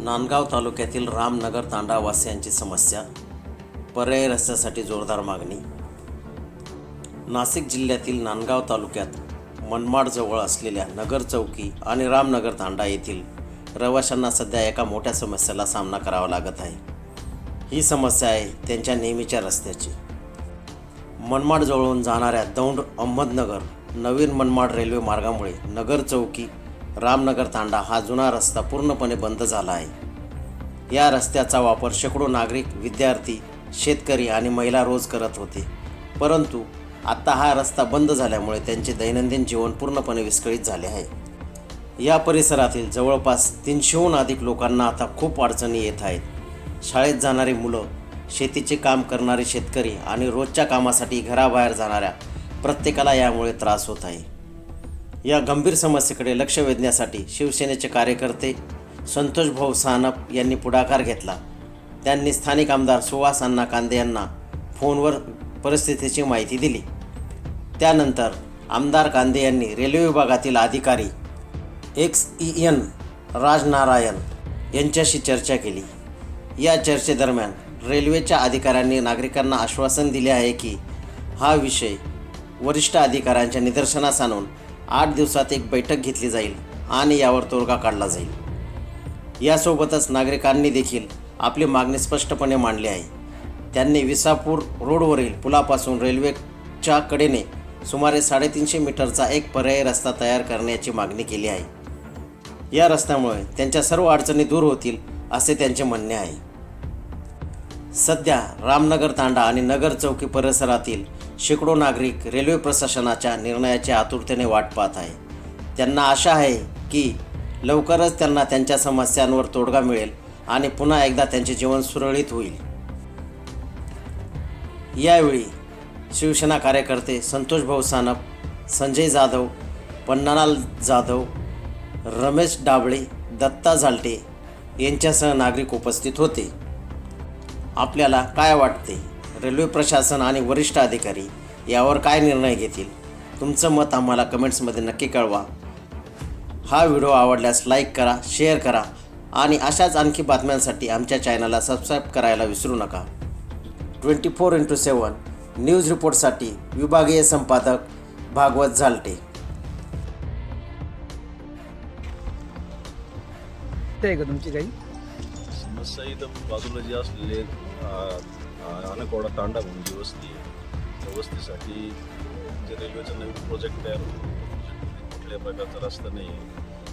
नांदगाव तालुक्यातील रामनगर तांडावासियांची समस्या पर्यायी रस्त्यासाठी जोरदार मागणी. नाशिक जिल्ह्यातील नांदगाव तालुक्यात मनमाडजवळ असलेल्या नगर चौकी आणि रामनगर तांडा येथील रहिवाशांना सध्या एका मोठ्या समस्येला सामना करावा लागत आहे. ही समस्या आहे त्यांच्या नेहमीच्या रस्त्याची. मनमाडजवळून जाणाऱ्या दौंड अहमदनगर नवीन मनमाड रेल्वे मार्गामुळे नगर चौकी रामनगर तांडा हा जुना रस्ता पूर्णपणे बंद झाला आहे. या रस्त्याचा वापर शेकडो नागरिक विद्यार्थी शेतकरी आणि महिला रोज करत होते. परंतु आत्ता हा रस्ता बंद झाल्यामुळे त्यांचे दैनंदिन जीवन पूर्णपणे विस्कळीत झाले आहे. या परिसरातील जवळपास तीनशेहून अधिक लोकांना आता खूप अडचणी येत आहेत. शाळेत जाणारी मुलं शेतीचे काम करणारे शेतकरी आणि रोजच्या कामासाठी घराबाहेर जाणाऱ्या प्रत्येकाला यामुळे त्रास होत आहे. या गंभीर समस्येकडे लक्ष वेधण्यासाठी शिवसेनेचे कार्यकर्ते संतोष भाऊ सानप यांनी पुढाकार घेतला. त्यांनी स्थानिक आमदार सुहास अण्णा कांदे यांना फोनवर परिस्थितीची माहिती दिली. त्यानंतर आमदार कांदे यांनी रेल्वे विभागातील अधिकारी एक्स ई एन राजनारायण यांच्याशी चर्चा केली. या चर्चेदरम्यान रेल्वेच्या अधिकाऱ्यांनी नागरिकांना आश्वासन दिले आहे की हा विषय वरिष्ठ अधिकाऱ्यांच्या निदर्शनास आणून आठ दिवसात एक बैठक घेतली जाईल आणि यावर तोडगा काढला जाईल. यासोबतच नागरिकांनी देखील आपली मागणी स्पष्टपणे मांडली आहे. त्यांनी विसापूर रोडवरील पुलापासून रेल्वेच्या कडेने सुमारे साडेतीनशे मीटरचा एक पर्यायी रस्ता तयार करण्याची मागणी केली आहे. या रस्त्यामुळे त्यांच्या सर्व अडचणी दूर होतील असे त्यांचे म्हणणे आहे. सध्या रामनगर तांडा आणि नगर चौकी परिसरातील शेकडो नागरिक रेल्वे प्रशासनाच्या निर्णयाची आतुरतेने वाट पाहत आहे. त्यांना आशा आहे की लवकरच त्यांना त्यांच्या समस्यांवर तोडगा मिळेल आणि पुन्हा एकदा त्यांचे जीवन सुरळीत होईल. यावेळी शिवसेना कार्यकर्ते संतोष भाऊ सानप संजय जाधव पन्नालाल जाधव रमेश डाबळे दत्ता झालटे यांच्यासह नागरिक उपस्थित होते. आपल्याला काय वाटते? रेल्वे प्रशासन आणि वरिष्ठ अधिकारी यावर काय निर्णय घेतील? तुमचं मत आम्हाला कमेंट्समध्ये नक्की कळवा. हा व्हिडिओ आवडल्यास लाईक करा शेअर करा आणि अशाच आणखी बातम्यांसाठी आमच्या चॅनलला सबस्क्राईब करायला विसरू नका. Twenty four into seven news रिपोर्टसाठी विभागीय संपादक भागवत झालटे. आहे का तुमची काही? समस्या इथं बाजूला जी असलेले अनकोडा तांडा म्हणून जी वस्ती आहे. त्या वस्तीसाठी जे रेल्वेचं नवीन प्रोजेक्ट तयार होतो कुठल्याही प्रकारचा रस्ता नाही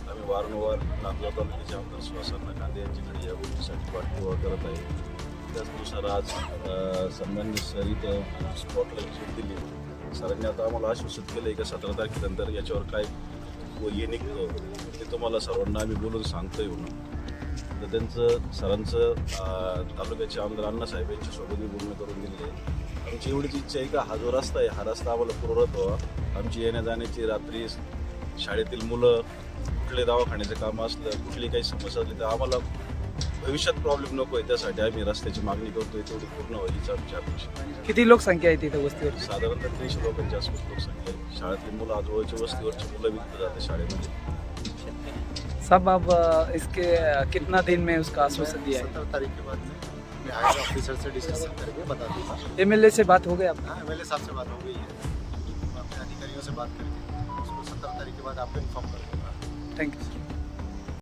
आम्ही वारंवार नांदगाव तालुक्याचे आमदार सुहासांना कांदे यांच्याकडे या गोष्टीसाठी पाठपुरावा करत आहे. त्याचनुसार आज अ, सन्मान्य सर इथं स्पॉटला विजिट दिली सरांनी आता आम्हाला आश्वासित केलं आहे का सतरा तारखेनंतर याच्यावर काय व हे निघतं ते तुम्हाला सर्वांना आम्ही बोलून सांगतोय म्हणून. तर त्यांचं सरांचं तालुक्याचे आमदार अण्णासाहेब यांच्यासोबत मी बोलणं करून आहे. आमची एवढीच इच्छा आहे का? हा जो रस्ता आहे हा रस्ता आम्हाला पूर्वरत व्हावा आमची येण्या जाण्याची रात्री शाळेतील मुलं कुठले दवाखान्याचं काम असलं कुठली काही समस्या असली तर आम्हाला भविष्यात प्रॉब्लेम नको आहे. त्यासाठी आम्ही रस्त्याची मागणी करतोय. तेवढी पूर्ण व्हायची आमची अपेक्षा. किती लोकसंख्या आहे तिथं वस्तीवर साधारणतः त्रीशे लोकांची आसपास लोकसंख्या आहे. शाळेतली मुलं आजूबाजूची वस्तीवरची मुलं विकत जाते शाळेमध्ये. सब अब इसके कितना दिन में उसका आश्वासन दिया है? सत्रह तारीख के बाद में ऑफिसर से डिस्कशन करके बता दूँगा। एमएलए से बात हो गई एम एल ए साहब से बात हो गई है। अपने अधिकारियों से बात करके उसको सत्रह तारीख के बाद आपको इन्फॉर्म कर दूँगा। Thank you